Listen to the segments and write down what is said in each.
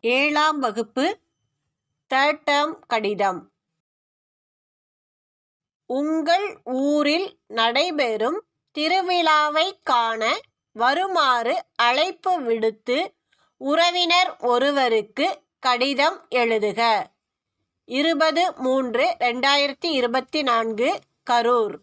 ஏழாம் வகுப்பு third term கடிதம். உங்கள் ஊரில் நடைபெறும் திருவிழாவை காண வருமாறு அழைப்பு விடுத்து உறவினர் ஒருவருக்கு கடிதம் எழுதுக. இருபது மூன்று ரெண்டாயிரத்தி இருபத்தி நான்கு கரூர்.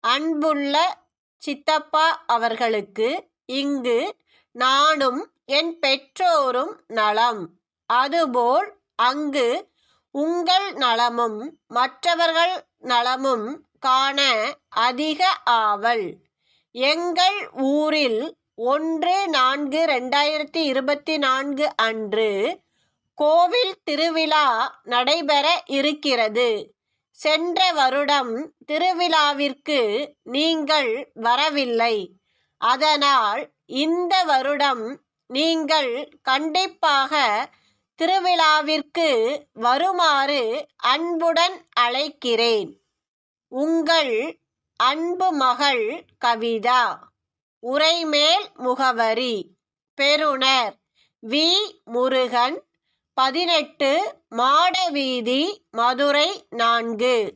அன்புள்ள சித்தப்பா அவர்களுக்கு இங்கு நானும் என் பெற்றோரும் நலம். அதுபோல் அங்கு உங்கள் நலமும் மற்றவர்கள் நலமும் காண அதிக ஆவல். எங்கள் ஊரில் ஒன்று நான்கு ரெண்டாயிரத்தி இருபத்தி நான்கு அன்று கோவில் திருவிழா நடைபெற இருக்கிறது. சென்ற வருடம் திருவிழாவிற்கு நீங்கள் வரவில்லை. அதனால் இந்த வருடம் நீங்கள் கண்டிப்பாக திருவிழாவிற்கு வருமாறு அன்புடன் அழைக்கிறேன். உங்கள் அன்பு மகள் கவிதா. உரைமேல் முகவரி. பெறுநர் வி. முருகன். பதினெட்டு மாடவீதி மதுரை நான்கு.